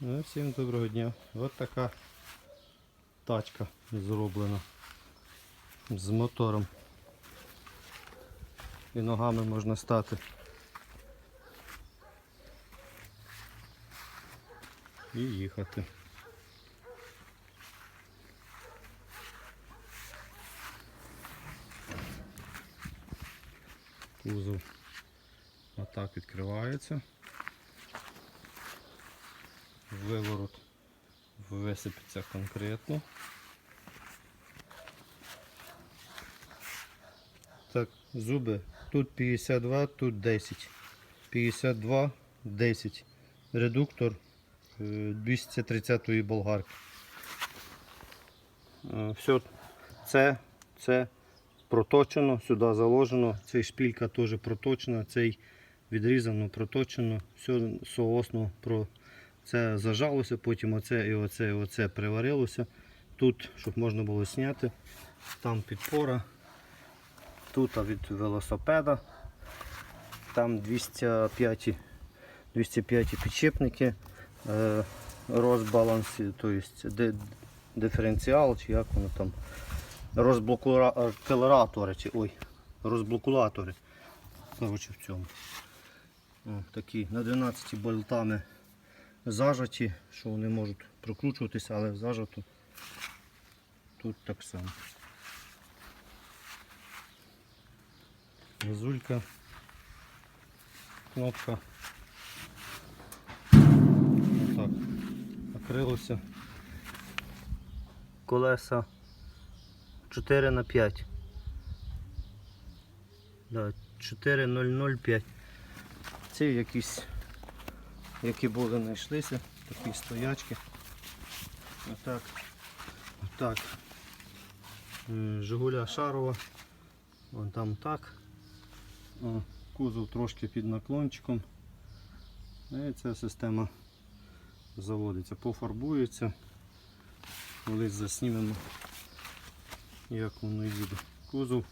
Ну, всім доброго дня. Ось така тачка зроблена з мотором. І ногами можна стати. І їхати. Кузов отак відкривається. Виворот висипеться конкретно. Так, зуби. Тут 52, тут 10. 52, 10. Редуктор е, 230-ї болгарки. Е, Все, це, це проточено, сюди заложено. Цей шпілька теж проточена, цей відрізано, проточено, все соосно про це зажалося, потім оце і оце і оце приварилося. Тут, щоб можна було зняти, там підпора, тут від велосипеда, там 205, 205 підшипники, е, розбаланс, тобто диференціал, чи як воно там, розблокулятори, чи ой, розблокулятори. Коротше в цьому. Такі на 12 болтами зажаті, що вони можуть прокручуватися, але зажато тут так само. Газулька, кнопка. Отак. Накрилося. Колеса 4 на 5. Да, 4005. Ці якісь які були знайшлися, такі стоячки. Отак. Отак. Жигуля Шарова. Вон там так. О, кузов трошки під наклончиком. І ця система заводиться, пофарбується. Колись заснімемо, як воно їде. Кузов